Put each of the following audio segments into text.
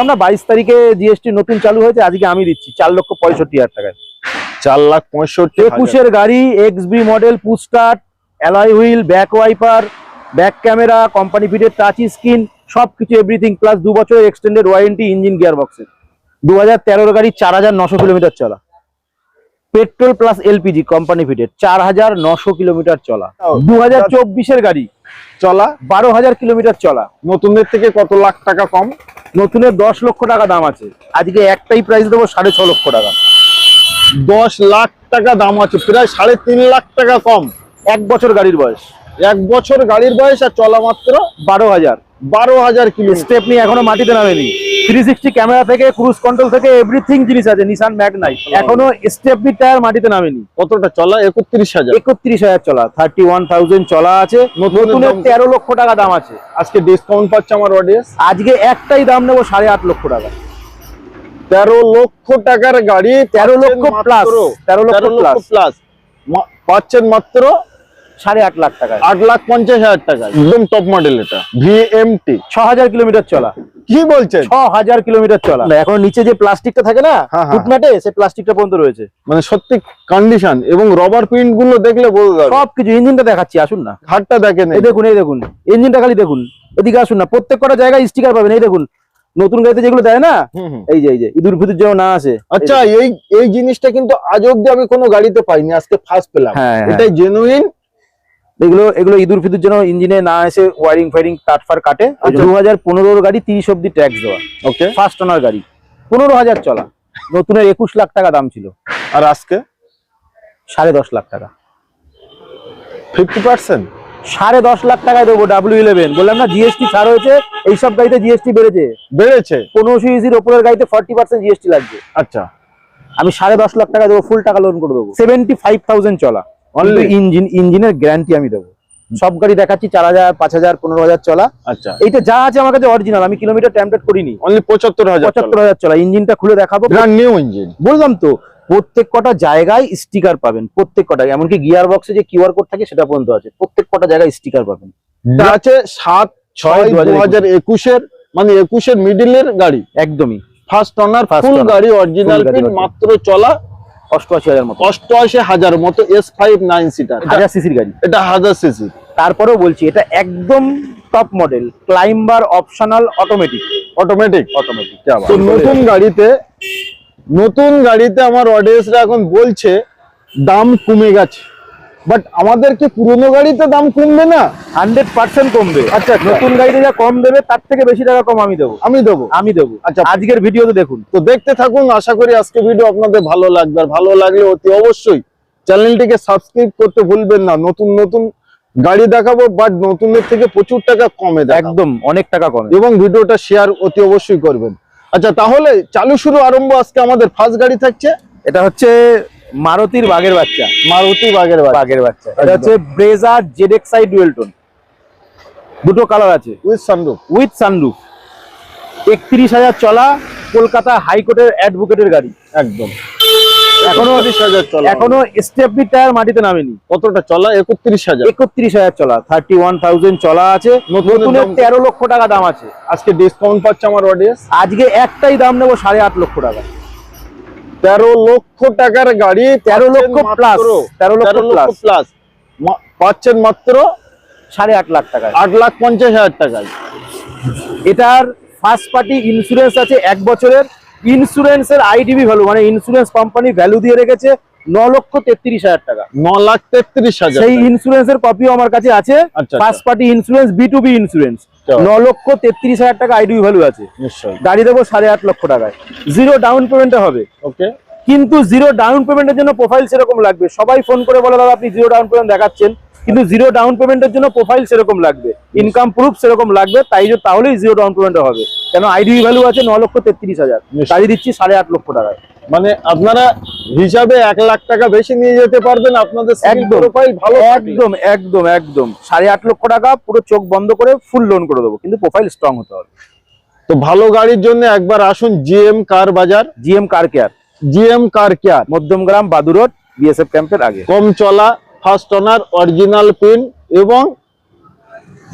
বললাম না বাইশ তারিখে জিএসটি নতুন চালু হয়েছে আজকে আমি দিচ্ছি। চার লক্ষ পঁয়ষট্টি হাজার টাকায়। চার লাখ পঁয়ষট্টি একুশের গাড়ি X V model push start alloy wheel back wiper back camera company fitted touch screen সবকিছু এভরিথিং প্লাস দু বছরের এক্সটেন্ডেড ওয়ারেন্টি ইঞ্জিন গিয়ার বক্সের দু হাজার তেরোর গাড়ি চার হাজার নশো কিলোমিটার চলা। Petrol plus LPG company fitted চার হাজার নশো কিলোমিটার চলা। দু হাজার চব্বিশের গাড়ি চলা। বারো হাজার কিলোমিটার চলা। নতুনদের থেকে কত লাখ টাকা কম? নতুনের দশ লক্ষ টাকা দাম আছে। আজকে একটাই প্রাইস দেবো সাড়ে ছ লক্ষ টাকা। দশ লাখ টাকা দাম আছে, প্রায় সাড়ে তিন লাখ টাকা কম। এক বছর গাড়ির বয়স। এক বছর গাড়ির বয়স আর চলা মাত্র বারো হাজার। বারো হাজার কিলো। স্টেপনি এখনও মাটিতে নামেনি। থ্রি সিক্সটি ক্যামেরা থেকে ক্রুজ কন্ট্রোল থেকে এভরিথিং জিনিস আছে নিসান ম্যাগ নাই। এখনও স্টেপনি টায়ার মাটিতে নামেনি। কতটা চলা? একত্রিশ হাজার। একত্রিশ হাজার চলা থার্টি ওয়ান থাউজেন্ড চলা আছে। নতুন তেরো লক্ষ টাকা দাম আছে। আজকে ডিসকাউন্ট পাচ্ছে আমার অডিয়েন্স আজকে একটাই দাম নেব সাড়ে আট লক্ষ টাকা। তেরো লক্ষ টাকার গাড়ি তেরো লক্ষ প্লাস তেরো লক্ষ। প্লাস পাচ্ছেন মাত্র সাড়ে আট লাখ টাকায়। আট লাখ পঞ্চাশ হাজার টাকা একদম টপ মডেল এটা। ভিএমটি ছ হাজার কিলোমিটার চলা। কি বলছেন? ছ হাজার কিলোমিটার চলা। এখন নিচে যে প্লাস্টিকটা থাকে না হ্যাঁ, হ্যাঁ। ফুটম্যাটে সে প্লাস্টিকটা পর্যন্ত রয়েছে। মানে সত্যি কন্ডিশন এবং রবার প্রিন্টগুলো দেখলে বোঝা যাবে। সবকিছু ইঞ্জিনটা দেখাচ্ছি আসুন না। ঘাটটা দেখেন এই। দেখুন এই দেখুন। ইঞ্জিনটা খালি দেখুন। এদিকে আসুন না প্রত্যেক কটা জায়গায় স্টিকার পাবেন এই দেখুন। নতুন গাড়িতে যেগুলো দেয় না। এই যে এই যে ইঁদুর ফিদুর যেন না আসে। আচ্ছা এই এই জিনিসটা কিন্তু আজ অব্দি আমি কোনো গাড়িতে পাইনি আজকে ফার্স্ট পেলাম। হ্যাঁ, হ্যাঁ। এটাই জেনুইন এগুলো এগুলো ইঁদুর ফিদুর যেন ইঞ্জিনে না এসে ওয়ারিং ফায়ারিং কাটফার কাটে। আচ্ছা। দু হাজার পনেরোর গাড়ি তিরিশ অব্দি ট্যাক্স দেওয়া। ওকে ফার্স্ট ওনার গাড়ি। পনেরো হাজার চলা। নতুনের একুশ লাখ টাকা দাম ছিল। আর আজকে? সাড়ে দশ লাখ টাকা। ফিফটি পার্সেন্ট সাড়ে দশ লাখ টাকায় দেবো ডাব্লিউ ইলেভেন বললাম না জিএসটি ছাড় হয়েছে এইসব গাড়িতে জিএসটি বেড়েছে। বেড়েছে? পনেরোশো ইজির ওপরের গাড়িতে ফর্টি পার্সেন্ট জিএসটি লাগবে। আচ্ছা। আমি সাড়ে দশ লাখ টাকা দেবো ফুল টাকা লোন করে দেবো। সেভেন্টি ফাইভ থাউজেন্ড চলা। Only? ইঞ্জিন ইঞ্জিনের গ্যারান্টি আমি দেবো। সব গাড়ি দেখাচ্ছি চার হাজার পাঁচ হাজার পনেরো হাজার চলা। আচ্ছা। এইটা যা আছে আমার কাছে অরিজিনাল আমি কিলোমিটার ট্যাম্পলেট করিনি। অনলি পঁচাত্তর হাজার পঁচাত্তর হাজার চলা। ইঞ্জিনটা খুলে দেখাবো। নিউ ইঞ্জিন বললাম তো প্রত্যেক কটা জায়গায় স্টিকার পাবেন প্রত্যেক কটা। এমনকি গিয়ার বক্সে যে কিউআর কোড থাকে সেটা পর্যন্ত আছে। প্রত্যেক কটা জায়গায় স্টিকার পাবেন। আছে সাত ছয় দু হাজার একুশের মানে একুশের মিডিলের গাড়ি। একদমই। ফার্স্ট অনার ফুল গাড়ি অরিজিনাল মাত্র চলা। অষ্টআশি হাজার মতো। অষ্টআশি হাজার মতো এস ফাইভ নাইন সিটার হাজার সিসির গাড়ি। এটা হাজার সিসি তারপরেও বলছি এটা একদম top model climber optional automatic automatic automatic তো নতুন গাড়িতে নতুন গাড়িতে আমার অডিয়েন্সরা এখন বলছে দাম কমে গেছে। বাট আমাদের কি পুরনো গাড়িতে দাম কমবে না? হান্ড্রেড পার্সেন্ট কমবে। আচ্ছা, আচ্ছা। নতুন গাড়িতে যা কম দেবে তার থেকে বেশি টাকা কম আমি দেবো। আমি দেবো। আমি দেবো। আচ্ছা। আজকের ভিডিওতে দেখুন। তো দেখতে থাকুন আশা করি আজকে ভিডিও আপনাদের ভালো লাগবে। আর ভালো লাগলে অতি অবশ্যই চ্যানেলটিকে সাবস্ক্রাইব করতে ভুলবেন না। নতুন নতুন গাড়ি দেখাবো বাট নতুনের থেকে প্রচুর টাকা কমে একদম অনেক টাকা কমে। এবং ভিডিওটা শেয়ার অতি অবশ্যই করবেন। আচ্ছা তাহলে চালু শুরু আরম্ভ আজকে আমাদের ফার্স্ট গাড়ি থাকছে। এটা হচ্ছে মারুতির বাঘের বাচ্চা। মারুতি বাড়ি বাঘের বাচ্চা। এটা হচ্ছে ব্রেজার জেডএক্সআই ডুয়েল টোন দুটো কালার আছে। উইথ সানরুফ উইথ সানরুফ একত্রিশ হাজার চলা কলকাতা হাইকোর্টের অ্যাডভোকেটের গাড়ি। একদম। এখনও এখনও স্টেপনি টায়ার মাটিতে নামেনি। কতটা চলা? একত্রিশ হাজার। একত্রিশ হাজার চলা। থার্টি ওয়ান থাউজেন্ড চলা আছে। নতুনের তেরো লক্ষ টাকা দাম আছে। আজকে ডিসকাউন্ট পাচ্ছে আমার অডিয়েন্স আজকে একটাই দাম নেব সাড়ে আট লক্ষ টাকা। তেরো লক্ষ টাকার গাড়ি তেরো লক্ষ মাত্র- plus, তেরো লক্ষ। প্লাস পাচ্ছেন মাত্র সাড়ে আট লাখ টাকা আট লাখ পঞ্চাশ হাজার টাকায়। এটার ফার্স্ট পার্টি ইন্স্যুরেন্স আছে এক বছরের। ইন্স্যুরেন্সের আইডিবি ভ্যালু মানে ইন্স্যুরেন্স কোম্পানি ভ্যালু দিয়ে রেখেছে ন লক্ষ তেত্রিশ হাজার টাকা। ন লাখ তেত্রিশ হাজার সেই টাকা। ইন্স্যুরেন্সের কপিও আমার কাছে আছে। First party insurance B to B insurance. ন লক্ষ তেত্রিশ হাজার টাকা ভ্যালু আছে। গাড়ি দেবো সাড়ে আট লক্ষ টাকায়। জিরো ডাউন পেমেন্টে হবে। ওকে কিন্তু জিরো ডাউন পেমেন্টের জন্য প্রোফাইল সেরকম লাগবে। সবাই ফোন করে বলে দাদা আপনি জিরো ডাউন পেমেন্ট দেখাচ্ছেন। কিন্তু জিরো ডাউন পেমেন্টের জন্য প্রোফাইল সেরকম লাগবে। ইনকাম প্রুফ সেরকম লাগবে। তাই তাহলেই জিরো ডাউন পেমেন্টে হবে। কেন আইডিবি ভ্যালু আছে ন লক্ষ তেত্রিশ হাজার। গাড়ি দিচ্ছি সাড়ে আট লক্ষ টাকায়। মানে আপনারা হিসাবে এক লাখ টাকা বেশি নিয়ে যেতে পারবেন আপনাদের। প্রোফাইল ভালো একদম একদম একদম। সাড়ে আট লক্ষ টাকা পুরো চোখ বন্ধ করে ফুল লোন করে দেবো কিন্তু প্রোফাইল স্ট্রং হতে হবে। তো ভালো গাড়ির জন্য একবার আসুন জিএম কার বাজার। GM car care. GM car care. Madhyamgram Badu road BSF ক্যাম্পের আগে। কম চলা ফার্স্ট ওনার অরিজিনাল পিন এবং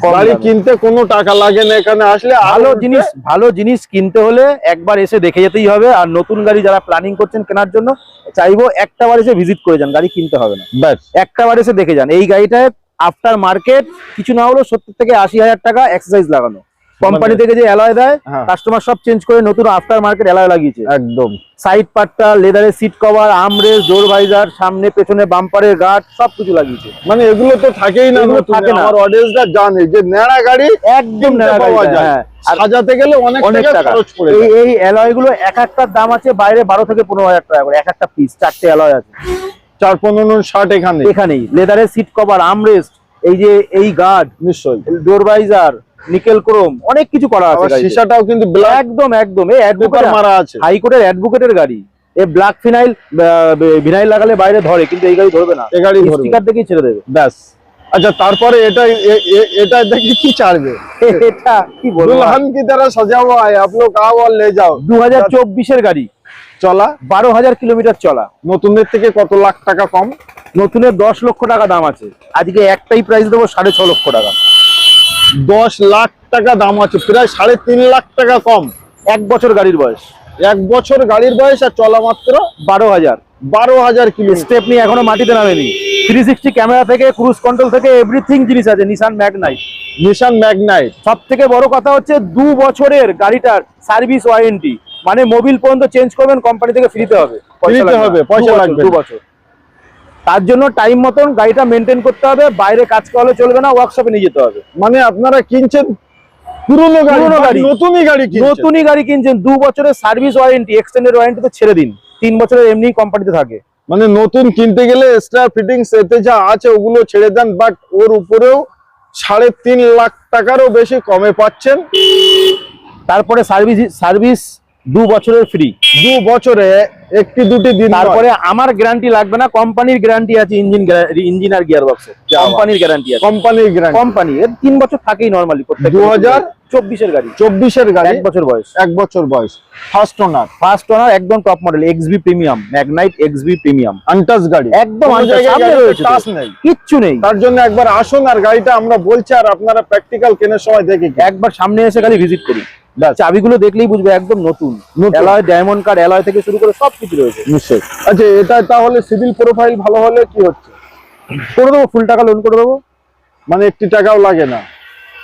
গাড়ি কিনতে কোনো টাকা লাগে না এখানে আসলে ভালো জিনিস ভালো জিনিস কিনতে হলে একবার এসে দেখে যেতেই হবে। আর নতুন গাড়ি যারা প্ল্যানিং করছেন কেনার জন্য চাইব একটা বার এসে ভিজিট করে যান গাড়ি কিনতে হবে না। ব্যাস। একটা বার এসে দেখে যান। এই গাড়িটায় আফটার মার্কেট কিছু না হলেও সত্তর থেকে আশি হাজার টাকা এক্সারসাইজ লাগানো। কোম্পানি থেকে যে অ্যালয় দেয় হ্যাঁ। কাস্টমার সব চেঞ্জ করে নতুন আফটার মার্কেট অ্যালয় লাগিয়েছে। একদম। সাইড পাটটা লেদারের seat cover armrest door visor সামনে পেছনে বাম্পারের গার্ড সবকিছু লাগিয়েছে। মানে এগুলো তো থাকেই না এগুলো থাকে না। আমার অডিয়েন্সরা জানে যে নেড়া গাড়ি একদম পাওয়া যায়। হ্যাঁ। সাজাতে গেলে অনেক টাকা খরচ পড়ে এই এই অ্যালয়গুলো এক একটার দাম আছে বাইরে বারো থেকে পনেরো হাজার টাকা করে। এক একটা পিস চারটে অ্যালয় আছে। চার পনেরো ষাট এখানে এখানেই। লেদারের সিট কভার আমরেস্ট এই যে এই গার্ড নিশ্চয়ই। ডোর ভাইজার নিকেল ক্রোম অনেক কিছু করা আছে সিসাটাও কিন্তু একদম একদম। এই অ্যাডভোকেট মারা আছে। হাইকোর্টের অ্যাডভোকেটের গাড়ি। এ ব্ল্যাক ফিনাইল ভিনাইল লাগালে বাইরে ধরে কিন্তু এই গাড়ি ধরবে না। এই গাড়ি ধরবে। স্টিকার দেখেই ছেড়ে দেবে। ব্যাস। আচ্ছা তারপরে এটা এটা দেখি কি ছাড়বে? এটা কি বলব? দুলহান কি তারা সাজাবো? আয় আপনি কাও আর লে যাও। 2024 এর গাড়ি। চলা? 12000 কিলোমিটার চলা। নতুনের থেকে কত লাখ টাকা কম? নতুনের 10 লক্ষ টাকা দাম আছে। আজকে একটাই প্রাইস দেবো 6.5 লক্ষ টাকা। দশ লাখ টাকা দাম আছে প্রায় সাড়ে তিন লাখ টাকা কম। এক বছর গাড়ির বয়স। এক বছর গাড়ির বয়স আর চলা মাত্র বারো হাজার। বারো হাজার কিলো। স্টেপ নিয়ে এখনও মাটিতে নামেনি। থ্রি সিক্সটি ক্যামেরা থেকে ক্রুজ কন্ট্রোল থেকে এভরিথিং জিনিস আছে নিসান ম্যাগনাইট নিশান ম্যাগনাইট সব থেকে বড় কথা হচ্ছে দু বছরের গাড়িটার সার্ভিস ওয়ারেন্টি মানে মোবিল পর্যন্ত চেঞ্জ করবেন কোম্পানি থেকে ফ্রিতে হবে। ফ্রিতে হবে, পয়সা লাগবে দু বছর। তার জন্য টাইম মতন গাড়িটা মেনটেন করতে হবে বাইরে কাজ করলে চলবে না ওয়ার্কশপে নিয়ে যেতে হবে। মানে আপনারা কিনছেন পুরনো গাড়ি পুরনো গাড়ি। নতুনই গাড়ি নতুনই গাড়ি কিনছেন দু বছরের সার্ভিস ওয়ারেন্টি এক্সটেন্ডেড ওয়ারেন্টি তো ছেড়ে দিন। তিন বছরের এমনি কোম্পানিতে থাকে। মানে নতুন কিনতে গেলে এক্সট্রা ফিটিংস এতে যা আছে ওগুলো ছেড়ে দেন বাট ওর উপরেও সাড়ে তিন লাখ টাকারও বেশি কমে পাচ্ছেন। তারপরে সার্ভিস সার্ভিস দু বছরের ফ্রি দু বছরে একটি দুটি দিন তারপরে আমার গ্যারান্টি লাগবে না কোম্পানির গ্যারান্টি আছে ইঞ্জিন ইঞ্জিন আর গিয়ার বক্সে কোম্পানির গ্যারান্টি আছে। কোম্পানির গ্যারান্টি কোম্পানি এর তিন বছর থাকেই নর্মালি দু হাজার চব্বিশের গাড়ি। চব্বিশের গাড়ি। এক বছর বয়স। এক বছর বয়স। ফার্স্ট ওনার ফার্স্ট ওনার একদম top model XV premium Magnite XV premium untouched গাড়ি। একদম নেই। কিচ্ছু নেই। তার জন্য একবার আসুন আর গাড়িটা আমরা বলছি আর আপনারা প্র্যাকটিক্যাল কেনার সময় দেখে একবার সামনে এসে খালি ভিজিট করি। চাবিগুলো দেখলেই বুঝবে একদম নতুন। অ্যালয় ডায়মন্ড কার্ড অ্যালয় থেকে শুরু করে সবকিছু রয়েছে। নিশ্চয়ই। আচ্ছা এটা তাহলে সিভিল প্রোফাইল ভালো হলে কি হচ্ছে? করে দেবো ফুল টাকা লোন করে দেবো। মানে একটি টাকাও লাগে না।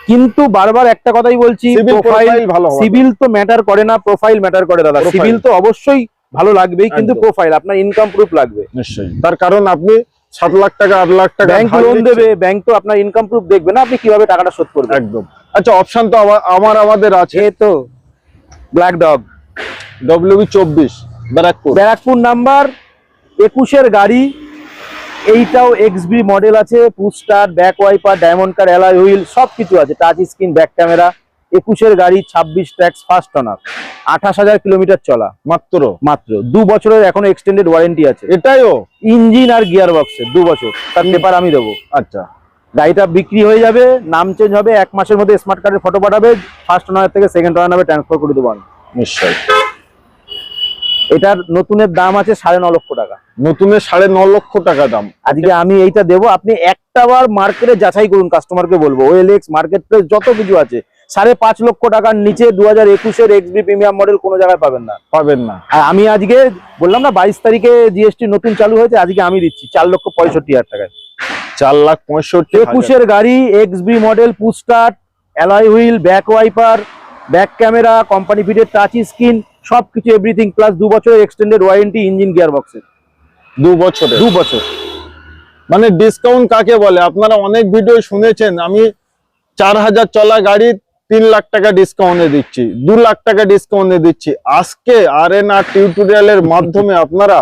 কিন্তু বারবার একটা কথাই বলছি প্রোফাইল ভালো সিভিল তো ম্যাটার করে না প্রোফাইল ম্যাটার করে দাদা। সিভিল তো অবশ্যই ভালো লাগবেই কিন্তু প্রোফাইল আপনার ইনকাম প্রুফ লাগবে। নিশ্চয়ই। তার কারণ আপনি সাত লাখ টাকা আট লাখ টাকা ব্যাংক লোন দেবে ব্যাংক তো আপনার ইনকাম প্রুফ দেখবে না আপনি কীভাবে টাকাটা শোধ করবেন? একদম। আচ্ছা অপশন তো আমার- আমাদের আছে। তো। ব্ল্যাক ডগ ডব্লিউবি চব্বিশ ব্যারাকপুর। ব্যারাকপুর নাম্বার একুশের গাড়ি এইটাও এক্সবি মডেল আছে push start back wiper diamond cut alloy wheel সব কিছু আছে টাচ স্ক্রিন ব্যাক ক্যামেরা একুশের গাড়ি ছাব্বিশ ট্যাক্স ফার্স্ট অনার আঠাশ হাজার কিলোমিটার চলা। মাত্র? মাত্র। দু বছরের এখনও এক্সটেন্ডেড ওয়ারেন্টি আছে। এটাইও? ইঞ্জিন আর গিয়ার বক্সের দু বছর। তার পেপার আমি দেবো। আচ্ছা। গাড়িটা বিক্রি হয়ে যাবে নাম চেঞ্জ হবে এক মাসের মধ্যে স্মার্ট কার্ডের ফটো পাঠাবে ফার্স্ট ওনার থেকে সেকেন্ড ওনার ট্রান্সফার করে দেবো আমি। নিশ্চয়ই। এটার নতুনের দাম আছে সাড়ে ন লক্ষ টাকা। নতুনের সাড়ে ন লক্ষ টাকা দাম। আজকে আমি এইটা দেবো আপনি একটা বার মার্কেটে যাচাই করুন কাস্টমারকে বলব। ওএলএক্স মার্কেট প্লেস যত কিছু আছে। সাড়ে পাঁচ লক্ষ টাকার নিচে দু হাজার একুশের এক্সবি প্রিমিয়াম মডেল কোনো জায়গায় পাবেন না। পাবেন না। আর আমি আজকে বললাম না বাইশ তারিখে জিএসটি নতুন চালু হয়েছে আজকে আমি দিচ্ছি চার লক্ষ পঁয়ষট্টি হাজার টাকায়। চার লাখ পঁয়ষট্টি একুশের গাড়ি XV model push start alloy wheel back wiper back camera company fitted touch screen সবকিছু এভরিথিং প্লাস দু বছরের এক্সটেন্ডেড ওয়ারেন্টি ইঞ্জিন গিয়ার বক্সের দু বছরে দু বছর। মানে ডিসকাউন্ট কাকে বলে? আপনারা অনেক ভিডিও শুনেছেন আমি চার হাজার চলা গাড়ি তিন লাখ টাকা ডিসকাউন্টে দিচ্ছি দু লাখ টাকা ডিসকাউন্টে দিচ্ছি। আজকে আর এন আর টিউটোরিয়ালের মাধ্যমে আপনারা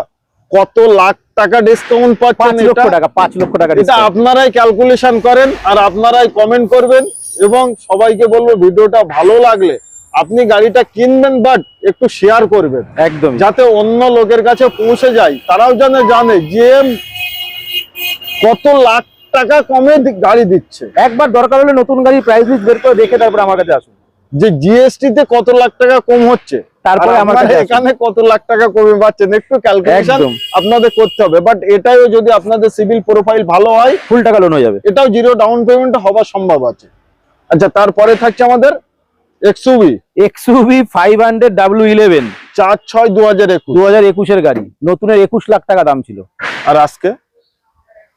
কত লাখ টাকা ডিসকাউন্ট পাঁচ পাচ্ছেন লক্ষ টাকা পাঁচ লক্ষ টাকা এটা আপনারাই ক্যালকুলেশন করেন আর আপনারাই কমেন্ট করবেন এবং সবাইকে বলব ভিডিওটা ভালো লাগলে আপনি গাড়িটা কিনবেন বাট একটু শেয়ার করবেন। একদম যাতে অন্য লোকের কাছে পৌঁছে যায় তারাও যেন জানে যে কত লাখ টাকা কমে গাড়ি দিচ্ছে। একবার দরকার হলে নতুন গাড়ি প্রাইস লিস্ট বের করে দেখে তারপরে আমার কাছে আসুন। যে জিএসটি তে কত লাখ টাকা কম হচ্ছে? তারপরে আসুন। এখানে কত লাখ টাকা কমে পাচ্ছেন? একটু ক্যালকুলেশন আপনাদের করতে হবে। বাট এটাও যদি আপনাদের সিভিল প্রোফাইল ভালো হয় ফুল টাকা লোন হয়ে যাবে। এটাও জিরো ডাউন পেমেন্ট হওয়ার সম্ভব আছে। আচ্ছা তারপরে থাকছে আমাদের XUV XUV five hundred W eleven চার ছয় দু হাজার একুশ। দু হাজার একুশের গাড়ি। নতুনের একুশ লাখ টাকা দাম ছিল। আর আজকে?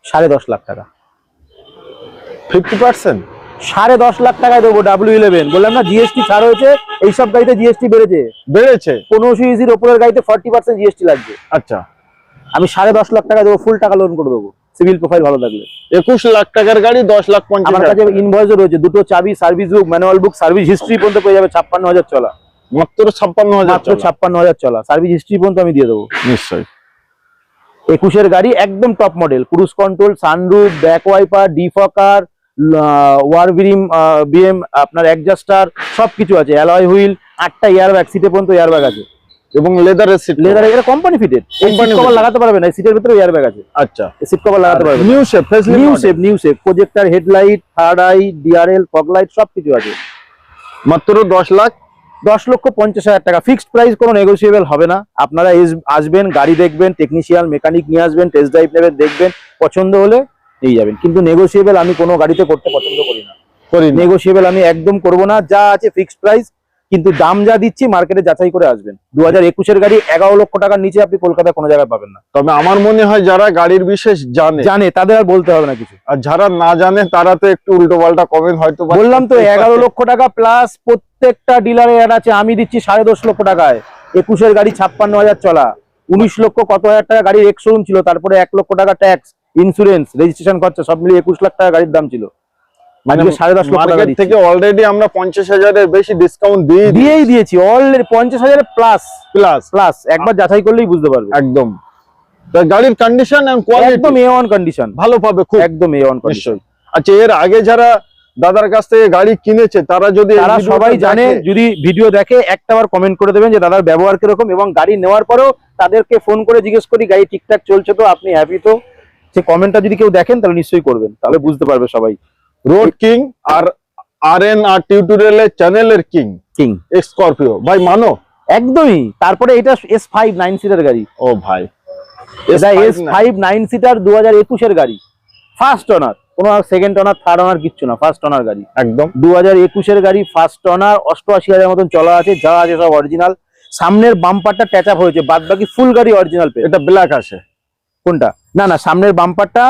সাড়ে দশ লাখ টাকা। Fifty percent? সাড়ে দশ লাখ টাকায় দেবো ডাব্লিউ ইলেভেন বললাম না জিএসটি ছাড় হয়েছে এইসব গাড়িতে জিএসটি বেড়েছে। বেড়েছে? পনেরোশো ইসির ওপরের গাড়িতে ফর্টি পার্সেন্ট জিএসটি লাগবে। আচ্ছা। আমি সাড়ে দশ লাখ টাকা দেবো ফুল টাকা লোন করে দেবো। সিভিল প্রোফাইল ভালো থাকলে। একুশ লাখ টাকার গাড়ি দশ লাখ পঞ্চাশ আমার কাছে ইনভয়েসও রয়েছে দুটো চাবি service book manual book service history পর্যন্ত পেয়ে যাবে ছাপ্পান্ন হাজার চলা। মাত্র ছাপ্পান্ন হাজার মাত্র ছাপ্পান্ন হাজার চলা। সার্ভিস হিস্ট্রি পর্যন্ত আমি দিয়ে দেবো। নিশ্চয়ই। একুশের গাড়ি একদম top model cruise control sunroof back wiper defogger ওয়ারবিরিম বিএম আপনার অ্যাডজাস্টার সবকিছু আছে। অ্যালয় হুইল আটটা এয়ারব্যাগ সিটে পর্যন্ত এয়ারব্যাগ আছে। এবং লেদারের সিট লেদার এটা কোম্পানি ফিটেড এই সিট কভার লাগাতে পারবে না সিটের ভিতরে এয়ারব্যাগ আছে। আচ্ছা। সিট কভার লাগাতে পারবে new shape facelift new shape new shape projector headlight third eye DRL fog light সবকিছু আছে। মাত্র দশ লাখ? দশ লক্ষ পঞ্চাশ হাজার টাকা। ফিক্সড প্রাইস কোনো নেগোসিয়েবল হবে না। আপনারা এস- আসবেন গাড়ি দেখবেন টেকনিশিয়ান মেকানিক নিয়ে আসবেন টেস্ট ড্রাইভ নেবেন দেখবেন। পছন্দ হলে নিয়ে যাবেন। কিন্তু নেগোসিয়েবল আমি কোনো গাড়িতে করতে পছন্দ করি না। করি নেগোসিয়েবল আমি একদম করব না যা আছে ফিক্সড প্রাইস কিন্তু দাম যা দিচ্ছি মার্কেটে যাচাই করে আসবেন। দু হাজার একুশের গাড়ি এগারো লক্ষ টাকার নিচে আপনি কলকাতায় কোনো জায়গায় পাবেন না। তবে আমার মনে হয় যারা গাড়ির বিশেষ জানে জানে তাদের আর বলতে হবে না কিছু। আর যারা না জানে তারা তো একটু উল্টো পাল্টা কমেন্ট হয়তো বললাম তো এগারো লক্ষ টাকা প্লাস প্রত্যেকটা ডিলারে অ্যাড আছে আমি দিচ্ছি সাড়ে দশ লক্ষ টাকায়। একুশের গাড়ি ছাপ্পান্ন হাজার চলা। উনিশ লক্ষ কত হাজার টাকা গাড়ির এক্স শোরুম ছিল তারপরে এক লক্ষ টাকা ট্যাক্স ইন্স্যুরেন্স রেজিস্ট্রেশন খরচা সব মিলিয়ে একুশ লাখ টাকা গাড়ির দাম ছিল। মানে সাড়ে দশ লক্ষ টাকা থেকে অলরেডি আমরা পঞ্চাশ হাজারের বেশি ডিসকাউন্ট দিয়ে দিয়েই দিয়েছি অলরেডি পঞ্চাশ হাজারের প্লাস প্লাস প্লাস একবার যাচাই করলেই বুঝতে পারবে। একদম। তা গাড়ির কন্ডিশন এন্ড কোয়ালিটি একদম এ ওয়ান কন্ডিশন ভালো পাবে খুব। একদম এ ওয়ান কন্ডিশন আচ্ছা এর আগে যারা দাদার কাছ থেকে গাড়ি কিনেছে তারা যদি তারা সবাই জানে যদি ভিডিও দেখে একটাবার কমেন্ট করে দেবেন যে দাদার ব্যবহার কীরকম এবং গাড়ি নেওয়ার পরেও তাদেরকে ফোন করে জিজ্ঞেস করি গাড়ি ঠিকঠাক চলছে তো আপনি হ্যাপি তো? সে কমেন্টটা যদি কেউ দেখেন তাহলে নিশ্চয়ই করবেন। তাহলে বুঝতে পারবে সবাই। রোড কিং আর আর এন আর টিউটোরিয়ালের চ্যানেলের কিং কিং স্করপিও ভাই মানো? একদমই। তারপরে এটা এস ফাইভ নাইন সিটার গাড়ি। ও ভাই। এটা S5 S five nine seater দু হাজার একুশের গাড়ি। ফার্স্ট অনার কোনো সেকেন্ড অনার থার্ড অনার কিচ্ছু না। ফার্স্ট অনার গাড়ি। একদম। দু হাজার একুশের গাড়ি ফার্স্ট অনার অষ্টআশি হাজার মতন চলা আছে যা আছে সব অরিজিনাল সামনের বাম্পারটা ট্যাচ আপ হয়েছে বাদ বাকি ফুল গাড়ি অরিজিনাল পে এটা ব্ল্যাক আছে কোনটা? না না সামনের বাম্পারটা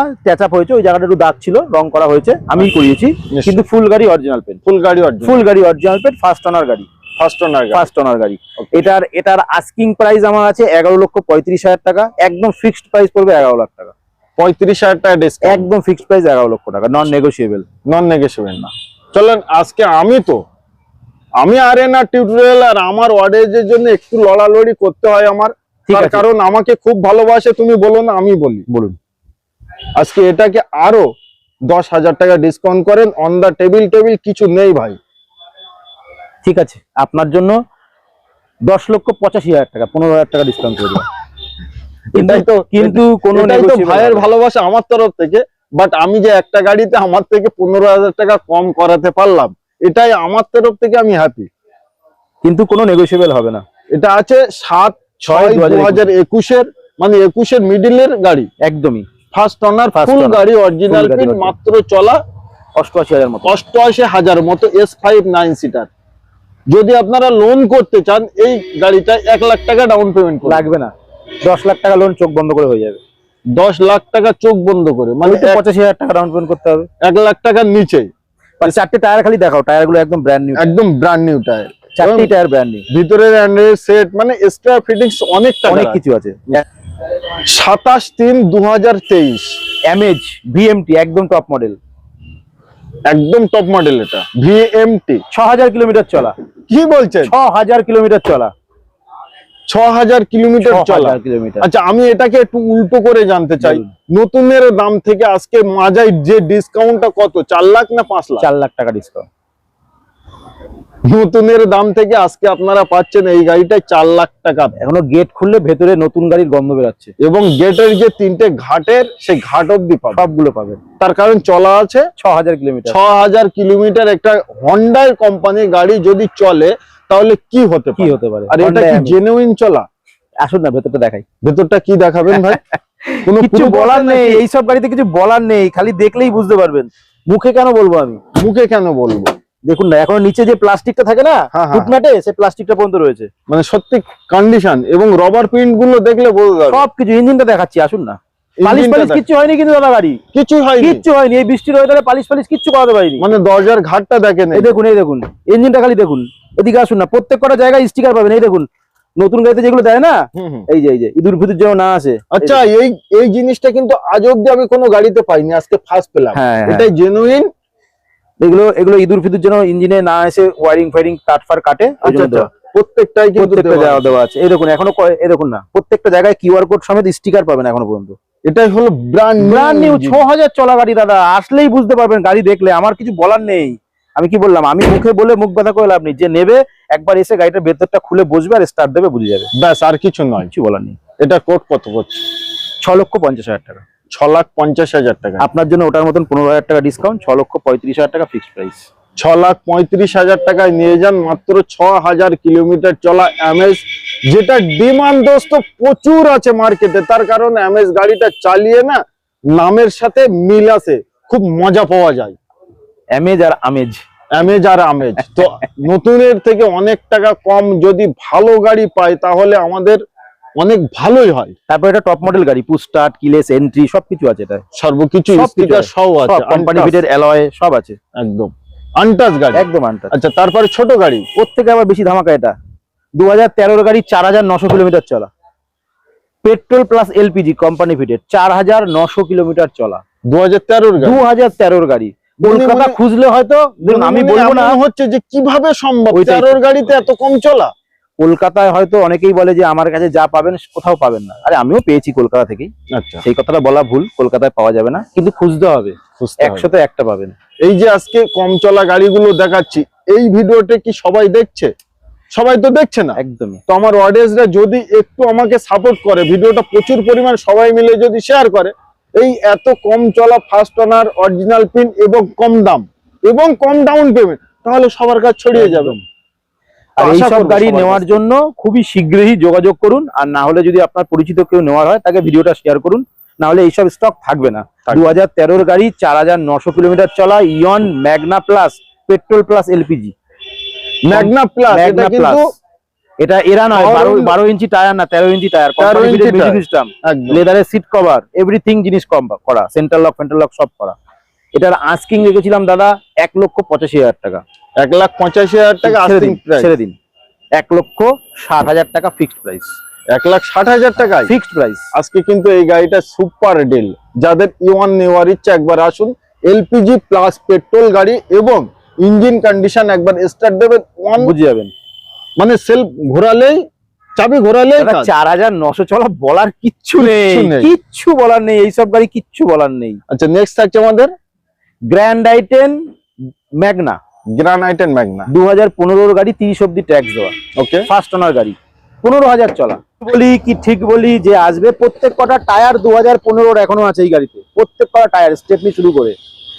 আপ হয়েছে ওই জায়গাটা একটু দাগ ছিল রং করা হয়েছে আমি করিয়েছি কিন্তু ফুল গাড়ি অরিজিনাল পেন ফুল গাড়ি ফুল গাড়ি অরিজিনাল পেন ফার্স্ট অনার গাড়ি। ফার্স্ট গাড়ি। ফার্স্ট অনার গাড়ি। এটার এটার আস্কিং প্রাইস আমার আছে এগারো লক্ষ পঁয়ত্রিশ হাজার টাকা একদম ফিক্সড প্রাইস পড়বে এগারো লাখ টাকা। পঁয়ত্রিশ হাজার টাকা একদম ফিক্সড প্রাইস এগারো লক্ষ টাকা নন নেগোসিয়েবল নন না। চলেন আজকে আমি তো আমি আর এন আর টিউটোরিয়াল আর আমার ওয়ার্ডেজের জন্য একটু লড়ালড়ি করতে হয় আমার। তার কারণ আমাকে খুব ভালোবাসে তুমি বলো না আমি বলি। বলুন। আজকে এটাকে আরও দশ হাজার টাকা ডিসকাউন্ট করেন অন দা টেবিল টেবিল কিছু নেই ভাই। ঠিক আছে আপনার জন্য দশ লক্ষ পঁচাশি হাজার টাকা পনেরো হাজার টাকা ডিসকাউন্ট করে এটাই তো কিন্তু কোনো এটাই তো negotiable ভাইয়ের ভালোবাসা আমার তরফ থেকে বাট আমি যে একটা গাড়িতে আমার থেকে পনেরো হাজার টাকা কম করাতে পারলাম এটাই আমার তরফ থেকে আমি হ্যাপি কিন্তু কোনো নেগোসিয়েবল হবে না। এটা আছে সাত ছয় দু হাজার একুশের মানে একুশের মিডিলের গাড়ি। একদমই। ফার্স্ট অনার ফুল গাড়ি অরিজিনাল পিন মাত্র চলা অষ্টআশি হাজার মতো। অষ্টআশি হাজার মতো এস ফাইভ নাইন সিটার যদি আপনারা লোন করতে চান এই গাড়িটা এক লাখ টাকা ডাউন পেমেন্ট লাগবে না। দশ লাখ টাকা লোন চোখ বন্ধ করে হয়ে যাবে। দশ লাখ টাকা চোখ বন্ধ করে মানে পঁচাশি হাজার টাকা ডাউন পেমেন্ট করতে হবে। এক লাখ টাকার নিচে। চারটে টায়ার খালি দেখাও টায়ারগুলো একদম ব্র্যান্ড নিউ একদম ব্র্যান্ড নিউ টায়ার চারটি টায়ার ব্র্যান্ড নিউ ভিতরের অ্যান্ড্রয়েড সেট মানে এক্সট্রা ফিটিংস অনেক অনেক কিছু আছে। সাতাশ তিন দু হাজার তেইশ এমএজ ভিএমটি একদম টপ মডেল একদম টপ মডেল এটা। ভিএমটি ছ হাজার কিলোমিটার চলা। কি বলছেন? ছ হাজার কিলোমিটার চলা। ছ হাজার কিলোমিটার চলা। আচ্ছা আমি এটাকে একটু উল্টো করে জানতে চাই। নতুনের দাম থেকে আজকে মাজাই যে ডিসকাউন্টটা কত? চার লাখ না পাঁচ লাখ? চার লাখ টাকা ডিসকাউন্ট নতুনের দাম থেকে আজকে আপনারা পাচ্ছেন এই গাড়িটায় চার লাখ টাকা। এখনও গেট খুললে ভেতরে নতুন গাড়ির গন্ধ বেরাচ্ছে। এবং গেটের যে তিনটে ঘাটের সেই ঘাট অব্দি পাবে সবগুলো পাবেন। তার কারণ চলা আছে ছ হাজার কিলোমিটার। ছ হাজার কিলোমিটার একটা হন্ডার কোম্পানির গাড়ি যদি চলে তাহলে কি হতে কি হতে পারে? আর এটা কি জেনুইন চলা? আসুন না ভেতরটা দেখাই। ভেতরটা কি দেখাবেন ভাই? কোনো কিছু বলার নেই এইসব গাড়িতে কিছু বলার নেই খালি দেখলেই বুঝতে পারবেন। মুখে কেন বলব আমি? মুখে কেন বলব? দেখুন না এখন নিচে যে প্লাস্টিকটা থাকে না হ্যাঁ, হ্যাঁ। ফুটম্যাটে সে প্লাস্টিকটা পর্যন্ত রয়েছে। মানে সত্যি কন্ডিশন এবং রবার প্রিন্টগুলো দেখলে বোঝা যাবে। সবকিছু ইঞ্জিনটা দেখাচ্ছি আসুন না। পালিশ ইঞ্জিনটা পালিশ কিচ্ছু হয়নি কিন্তু দাদা গাড়ি। হয়নি। কিচ্ছু হয়নি এই বৃষ্টির ওয়েদারে পালিশ পালিশ কিচ্ছু করাতে পারিনি। মানে দরজার ঘাটটা দেখেন। এই দেখুন এই দেখুন ইঞ্জিনটা খালি দেখুন। এদিকে আসুন না প্রত্যেক কটা জায়গায় স্টিকার পাবেন এই দেখুন। নতুন গাড়িতে যেগুলো দেয় না এই যে এই যে ইঁদুর ফিদুর যেন না আসে। আচ্ছা এই এই জিনিসটা কিন্তু আজ অব্দি আমি কোনো গাড়িতে পাইনি আজকে ফার্স্ট পেলাম। হ্যাঁ হ্যাঁ। এটাই জেনুইন এগুলো এগুলো ইঁদুর ফিদুর যেন ইঞ্জিনে না এসে ওয়ারিং ফায়ারিং কাট ফার কাটে আচ্ছা আচ্ছা। প্রত্যেকটাই কিন্তু প্রত্যেকটা দেওয়া আছে। দেওয়া আছে। দেখুন এখনও দেখুন না প্রত্যেকটা জায়গায় কিউআর কোড সমেত স্টিকার পাবেন এখনও পর্যন্ত। এটাই হলো ব্র্যান্ড ব্র্যান্ড নিউ ছ হাজার চলা গাড়ি দাদা আসলেই বুঝতে পারবেন গাড়ি দেখলে আমার কিছু বলার নেই। আমি কি বললাম আমি মুখে বলে মুখ ব্যথা করে লাভ নেই। যে নেবে একবার এসে গাড়িটার ভেতরটা খুলে বসবে আর স্টার্ট দেবে বুঝে যাবে। ব্যাস আর কিছু নয়। কিছু বলার নেই। এটা কোট কত করছে? ছ লক্ষ পঞ্চাশ হাজার টাকা। ছ লাখ পঞ্চাশ হাজার টাকা। আপনার জন্য ওটার মতন পনেরো হাজার টাকা ডিসকাউন্ট ছ লক্ষ পঁয়ত্রিশ হাজার টাকা ফিক্সড প্রাইস ছ লাখ পঁয়ত্রিশ হাজার টাকায় নিয়ে যান মাত্র ছ হাজার কিলোমিটার চলা এমএস যেটা ডিমান্ড দোস্ত প্রচুর আছে মার্কেটে তার কারণ এমএস গাড়িটা চালিয়ে না নামের সাথে মিল আছে খুব মজা পাওয়া যায়। অ্যামেজ আর আমেজ। আমেজ আর আমেজ। তো নতুনের থেকে অনেক টাকা কম যদি ভালো গাড়ি পায় তাহলে আমাদের অনেক ভালোই হয়। তারপর এটা টপ মডেল গাড়ি পুশ স্টার্ট কিলেস এন্ট্রি সবকিছু আছে এটা সর্বকিছু সব আছে। সব আছে কোম্পানি ফিটের অ্যালয় সব আছে। একদম। আনটাচ গাড়ি। একদম আচ্ছা তারপরে ছোট গাড়ি। ওর থেকে আবার বেশি ধামাকা এটা। দু হাজার তেরোর গাড়ি চার হাজার নশো কিলোমিটার চলা। Petrol plus LPG company fitted চার হাজার নশো কিলোমিটার চলা। দু হাজার তেরোর দু হাজার তেরোর গাড়ি। কলকাতা খুঁজলে হয়তো আমি বলব না হচ্ছে যে কীভাবে সম্ভব? তেরোর গাড়িতে এত কম চলা? কলকাতায় হয়তো অনেকেই বলে যে আমার কাছে যা পাবেন কোথাও পাবেন না। আরে আমিও পেয়েছি কলকাতা থেকেই। আচ্ছা। সেই কথাটা বলা ভুল কলকাতায় পাওয়া যাবে না কিন্তু খুঁজতে হবে। একশোতে একটা পাবেন। এই যে আজকে কম চলা গাড়িগুলো দেখাচ্ছি এই ভিডিওটা কি সবাই দেখছে? সবাই তো দেখছে না? একদমই। তো আমার অডিয়েন্সরা যদি একটু আমাকে সাপোর্ট করে ভিডিওটা প্রচুর পরিমাণ সবাই মিলে যদি শেয়ার করে এই এত কম চলা ফার্স্ট অনার অরিজিনাল পিন এবং কম দাম এবং কম ডাউন পেমেন্ট তাহলে সবার কাছে ছড়িয়ে যাবে। আর এইসব গাড়ি নেওয়ার জন্য খুবই শীঘ্রই যোগাযোগ করুন আর না হলে যদি আপনার পরিচিত কেউ নেওয়ার হয় তাকে ভিডিওটা শেয়ার করুন না হলে এইসব স্টক থাকবে না। দু হাজার তেরোর গাড়ি চার হাজার নশো কিলোমিটার চলা Eon Magna plus petrol plus LPG. Magna plus এটা ম্যাগনা প্লাস। এটা এরা নয় বারো বারো ইঞ্চি। টায়ার না তেরো ইঞ্চি টায়ার 13 সিস্টেম লেদারের সিট কভার এভরিথিং জিনিস কম করা সেন্টার লক ফেন্টার লক সব করা। এটার আস্কিং রেখেছিলাম দাদা এক লক্ষ পঁচাশি হাজার টাকা। এক লাখ পঁচাশি হাজার টাকা ছেড়ে দিন এক লক্ষ ষাট হাজার টাকা ফিক্সড প্রাইস এক লাখ ষাট হাজার টাকায়? ফিক্সড প্রাইস আজকে কিন্তু এই গাড়িটা সুপার ডিল যাদের ইওয়ান নেওয়ার ইচ্ছা একবার আসুন এলপিজি প্লাস পেট্রোল গাড়ি এবং ইঞ্জিন কন্ডিশন একবার স্টার্ট দেবেন ওয়ান বুঝে যাবেন। মানে সেলফ ঘোরালেই চাবি ঘোরালেই দাদা, চার হাজার নশো চলা বলার কিচ্ছু নেই কিচ্ছু নেই। কিচ্ছু বলার নেই এইসব গাড়ি কিচ্ছু বলার নেই। আচ্ছা নেক্সট থাকছে আমাদের grand i ten Magna granite and Magna দু হাজার পনেরোর গাড়ি তিরিশ অব্দি ট্যাক্স দেওয়া। ওকে ফার্স্ট ওনার গাড়ি। পনেরো হাজার চলা। বলি কি ঠিক বলি যে আসবে প্রত্যেক কটা টায়ার দু হাজার পনেরোর এখনও আছে এই গাড়িতে। প্রত্যেক কটা টায়ার স্টেপনি শুরু করে।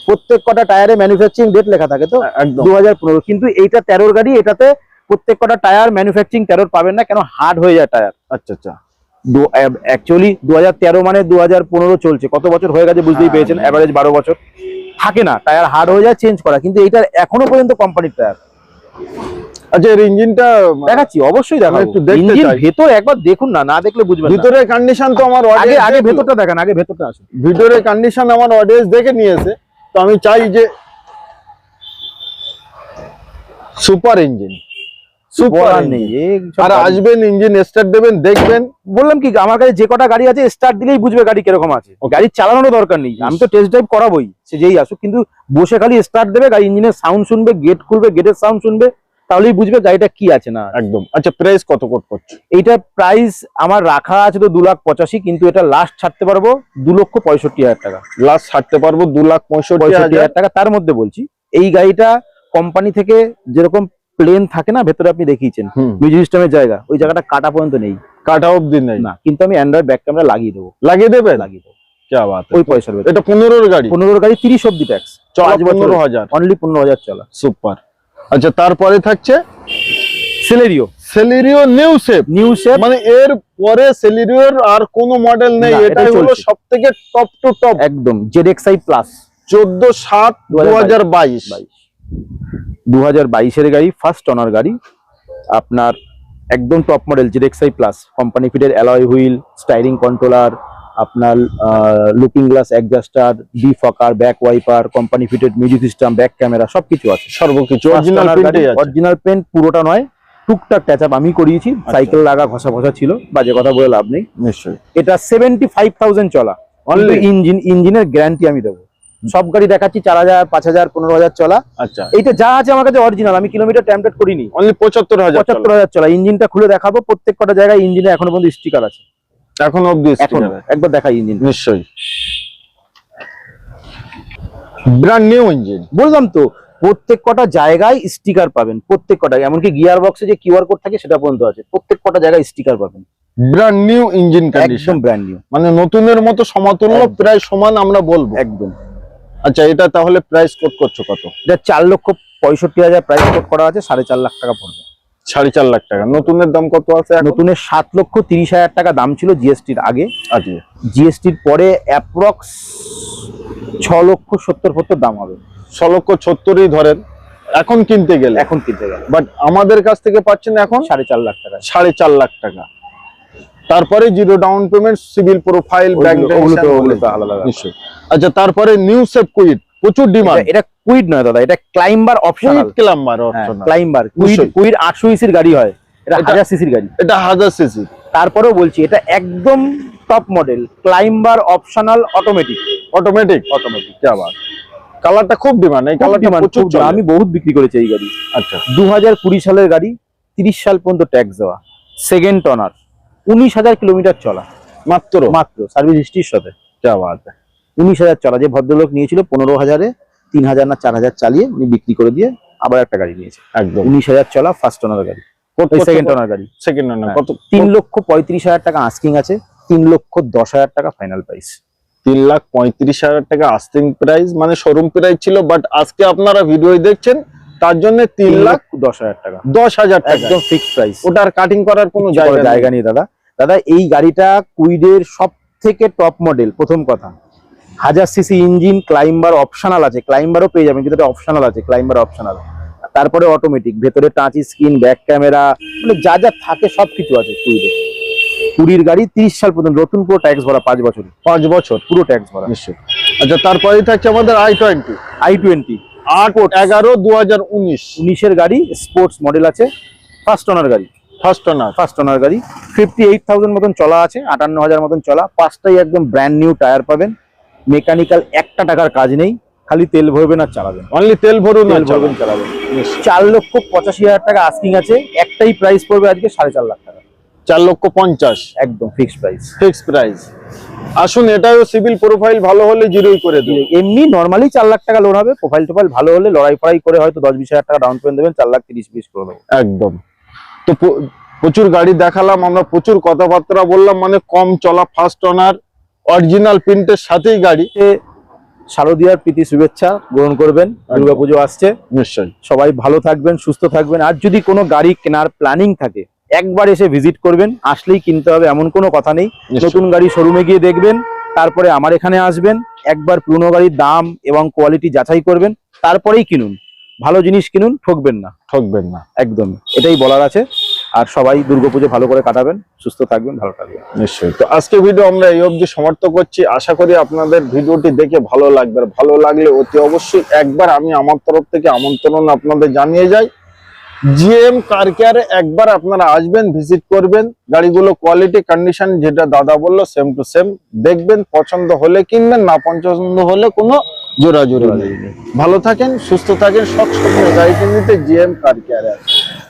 প্রত্যেক কটা টায়ারে ম্যানুফ্যাকচারিং ডেট লেখা থাকে তো? দু হাজার পনেরো। কিন্তু এইটা তেরোর গাড়ি এটাতে প্রত্যেক কটা টায়ার ম্যানুফ্যাকচারিং তেরোর পাবেন না কেন হার্ড হয়ে যায় টায়ার আচ্ছা আচ্ছা। অ্যাকচুয়ালি দু হাজার তেরো মানে দু হাজার পনেরো চলছে। কত বছর হয়ে গেছে বুঝতেই হ্যাঁ, পেরেছেন। অ্যাভারেজ বারো বছর। থাকে না টায়ার হার্ড হয়ে যায় চেঞ্জ করা। কিন্তু এটা এখনও পর্যন্ত কোম্পানির টায়ার। আচ্ছা এর ইঞ্জিনটা দেখাচ্ছি অবশ্যই দেখাবো। একটু দেখতে চাই। ভেতর একবার দেখুন না না দেখলে বুঝবেন ভিতরের কন্ডিশন তো আমার আগে আগে ভেতরটা দেখান আগে ভেতরটা আসুন। ভিতরের কন্ডিশন আমার অডিয়েন্স দেখে নিয়েছে। তো আমি চাই যে সুপার ইঞ্জিন সুপার নেই আর আসবেন ইঞ্জিন স্টার্ট দেবেন দেখবেন। বললাম কি আমার কাছে যে কটা গাড়ি আছে স্টার্ট দিলেই বুঝবে গাড়ি কীরকম আছে। গাড়ি চালানোর দরকার নেই আমি তো টেস্ট ড্রাইভ করাবোই সে যেই আসুক কিন্তু বসে খালি স্টার্ট দেবে গাড়ি ইঞ্জিনের সাউন্ড শুনবে গেট খুলবে গেটের সাউন্ড শুনবে তাহলেই বুঝবে গাড়িটা কি আছে না একদম। আচ্ছা প্রাইস কত কোট করছে? এইটার প্রাইস আমার রাখা আছে তো দু লাখ পঁচাশি কিন্তু এটা লাস্ট ছাড়তে পারব দু লক্ষ পঁয়ষট্টি হাজার টাকা। লাস্ট ছাড়তে পারব দু লাখ পঁয়ষট্টি হাজার। টাকা তার মধ্যে বলছি এই গাড়িটা কোম্পানি থেকে যেরকম প্লেন থাকে না ভেতরে আপনি দেখিয়েছেন। মিউজিক সিস্টেমের জায়গা ওই জায়গাটা কাটা পর্যন্ত নেই। কাটা অব্দি নেই। না কিন্তু আমি অ্যান্ড্রয়েড ব্যাক ক্যামেরা লাগিয়ে দেবো। লাগিয়ে দেবে লাগিয়ে দেবো। ওই পয়সার এটা পনেরোর গাড়ি। গাড়ি তিরিশ অব্দি ট্যাক্স পনেরো হাজার। অনলি পনেরো হাজার চলা। সুপার। আচ্ছা তারপরে থাকছে Celerio Celerio new shape new shape মানে এর পরে সেলেরিওর আর কোনো মডেল নেই। এটাই হলো চলছে। সব থেকে টপ টু টপ একদম প্লাস চোদ্দ সাত দু হাজার বাইশ। দু হাজার বাইশের গাড়ি ফার্স্ট অনার গাড়ি। আপনার একদম top model ZXI plus company fitted alloy wheel steering controller আপনার looking glass adjuster defogger back wiper company fitted music system back camera সবকিছু আছে। সর্বকিছু অরিজিনাল পেন্ট পুরোটা নয় টুকটাক ট্যাচ আপ আমি করিয়েছি আচ্ছা। সাইকেল লাগা ঘষা ঘষা ছিল বাজে কথা বলে লাভ নেই। নিশ্চয়ই। এটা সেভেন্টি ফাইভ থাউজেন্ড চলা অনলি ইঞ্জিন ইঞ্জিনের গ্যারান্টি আমি দেবো। সব গাড়ি দেখাচ্ছি চার হাজার পাঁচ হাজার পনেরো হাজার চলা। আচ্ছা। এইটা যা আছে আমার কাছে অরিজিনাল আমি কিলোমিটার ট্যাম্পলেট করিনি। অনলি পঁচাত্তর হাজার পঁচাত্তর হাজার চলা। ইঞ্জিনটা খুলে দেখাবো প্রত্যেক কটা জায়গায় ইঞ্জিনে এখনও পর্যন্ত স্টিকার আছে। এখন অব্দি একবার দেখাই ইঞ্জিন নিশ্চয়ই। ব্র্যান্ড নিউ ইঞ্জিন বললাম তো প্রত্যেক কটা জায়গায় স্টিকার পাবেন প্রত্যেক কটা। এমনকি গিয়ার বক্সে যে কিউআর কোড থাকে সেটা পর্যন্ত আছে। প্রত্যেক কটা জায়গায় স্টিকার পাবেন। Brand new engine condition brand new মানে নতুনের মতো সমতুল্য প্রায় সমান আমরা বলব। একদম। আচ্ছা এটা তাহলে প্রাইস কোট করছ কত? এটা চার লক্ষ পঁয়ষট্টি হাজার প্রাইস কোড করা আছে সাড়ে চার লাখ টাকা পড়বে। সাড়ে চার লাখ টাকা। নতুনের দাম কত আছে নতুনের সাত লক্ষ তিরিশ হাজার টাকা দাম ছিল জিএসটির আগে। আজকে? জিএসটির পরে অ্যাপ্রক্স ছ লক্ষ সত্তর সত্তর দাম হবে। ছ লক্ষ সত্তরই ধরেন এখন কিনতে গেলে। এখন কিনতে গেলে। বাট আমাদের কাছ থেকে পাচ্ছেন এখন? সাড়ে চার লাখ টাকা। সাড়ে চার লাখ টাকা। তারপরে zero down payment CIBIL profile bank নিশ্চয়ই। আচ্ছা তারপরে নিউ সেফ কুইট প্রচুর ডিমান্ড এটা- কুইড নয় দাদা এটা climber optional Kwid climber optional climber Kwid নিশ্চয়ই। কুইড আটশো ইসির গাড়ি হয়। এটা এটা- হাজার সিসির গাড়ি। এটা হাজার সিসি। তারপরেও বলছি এটা একদম top model climber optional automatic automatic automatic কি আবার কালারটা খুব ডিমান্ড এই কালারটা প্রচুর আমি বহুত বিক্রি করেছি এই গাড়ি। আচ্ছা। দু হাজার কুড়ি সালের গাড়ি তিরিশ সাল পর্যন্ত ট্যাক্স দেওয়া। সেকেন্ড টনার উনিশ হাজার কিলোমিটার চলা। মাত্র। মাত্র সার্ভিস হিস্ট্রির সাথে। কি আবার উনিশ হাজার চলা যে ভদ্রলোক নিয়েছিল পনেরো হাজারে তিন হাজার না চার হাজার চালিয়ে উনি বিক্রি করে দিয়ে আবার একটা গাড়ি নিয়েছে। একদম। উনিশ হাজার চলা ফার্স্ট ওনার গাড়ি। সেকেন্ড ওনার গাড়ি। সেকেন্ড হ্যাঁ। কত তিন লক্ষ পঁয়ত্রিশ হাজার টাকা আস্কিং আছে তিন লক্ষ দশ হাজার টাকা ফাইনাল প্রাইস তিন লাখ পঁয়ত্রিশ হাজার টাকা আস্তিং প্রাইস মানে শোরুম প্রাইস ছিল বাট আজকে আপনারা ভিডিও দেখছেন তার জন্য তিন লাখ দশ হাজার টাকা। দশ হাজার টাকা। একদম ফিক্সড প্রাইস ওটার কাটিং করার কোনো জায়গা নেই। দাদা। দাদা এই গাড়িটা কুইডের সব থেকে টপ মডেল প্রথম কথা। হাজার সিসি ইঞ্জিন ক্লাইম্বার অপশনাল আছে ক্লাইম্বারও পেয়ে যাবেন কিন্তু এটা অপশনাল আছে ক্লাইম্বার অপশনাল। তারপরে অটোমেটিক ভেতরে টাচ স্ক্রিন ব্যাক ক্যামেরা মানে যা যা থাকে সব কিছু আছে কুইডে কুড়ির গাড়ি তিরিশ সাল পর্যন্ত নতুন পুরো ট্যাক্স ভরা পাঁচ বছর পাঁচ বছর? পুরো ট্যাক্স ভরা। নিশ্চয়ই। আচ্ছা তারপরেই থাকছে আমাদের আই টোয়েন্টি আই টোয়েন্টি আট এগারো দু হাজার উনিশ। উনিশের গাড়ি স্পোর্টস মডেল আছে ফার্স্ট ওনার গাড়ি। ফার্স্ট ওনার ফার্স্ট ওনার গাড়ি ফিফটি এইট থাউজেন্ড মতন চলা আছে আটান্ন হাজার মতন চলা পাঁচটাই একদম ব্র্যান্ড নিউ টায়ার পাবেন। মেকানিক্যাল একটা টাকার কাজ নেই খালি তেল ভরবেন আর চালাবেন। অনলি তেল ভরুন আর ভরবেন। চালাবেন। চার লক্ষ পঁচাশি হাজার টাকা আস্কিং আছে একটাই প্রাইস পড়বে আজকে সাড়ে চার লাখ টাকা। চার লক্ষ পঞ্চাশ। একদম ফিক্সড প্রাইস ফিক্সড প্রাইস আসুন এটাও সিভিল প্রোফাইল ভালো হলে জিরোই করে দেবো এমনি নর্মালি চার লাখ টাকা লোন হবে প্রোফাইল টোফাইল ভালো হলে লড়াই ফড়াই করে হয়তো দশ বিশ হাজার টাকা ডাউন পেমেন্ট দেবেন চার লাখ তিরিশ বিশ করে দেবো একদম। তো প্রচুর গাড়ি দেখালাম আমরা প্রচুর কথাবার্তা বললাম মানে কম চলা ফার্স্ট ওনার অরিজিনাল প্রিন্টের সাথেই গাড়ি। শারদীয়ার প্রীতি শুভেচ্ছা গ্রহণ করবেন দুর্গাপুজো আসছে। নিশ্চয়ই। সবাই ভালো থাকবেন সুস্থ থাকবেন। আর যদি কোনো গাড়ি কেনার প্ল্যানিং থাকে একবার এসে ভিজিট করবেন আসলেই কিনতে হবে এমন কোনো কথা নেই। নতুন গাড়ি শোরুমে গিয়ে দেখবেন তারপরে আমার এখানে আসবেন একবার পুরনো গাড়ির দাম এবং কোয়ালিটি যাচাই করবেন তারপরেই কিনুন। ভালো জিনিস কিনুন ঠকবেন না। ঠকবেন না। একদম এটাই বলার আছে। আর সবাই দুর্গাপুজো ভালো করে কাটাবেন সুস্থ থাকবেন ভালো থাকবেন। নিশ্চয়ই। তো আজকে ভিডিও আমরা এই অবধি সমাপ্ত করছি। আশা করি আপনাদের ভিডিওটি দেখে ভালো লাগবে। আর ভালো লাগলে অতি অবশ্যই একবার আমি আমার তরফ থেকে আমন্ত্রণ আপনাদের জানিয়ে যাই। জিএম কার কেয়ারে একবার আপনারা আসবেন ভিজিট করবেন। গাড়িগুলো কোয়ালিটি কন্ডিশন যেটা দাদা বলল সেম টু সেম দেখবেন পছন্দ হলে কিনবেন না পছন্দ হলে কোনো জোরাজুরি নেই। ভালো থাকেন সুস্থ থাকেন। সব সময় গাড়ি কিনতে জিএম কার কেয়ারে আসবেন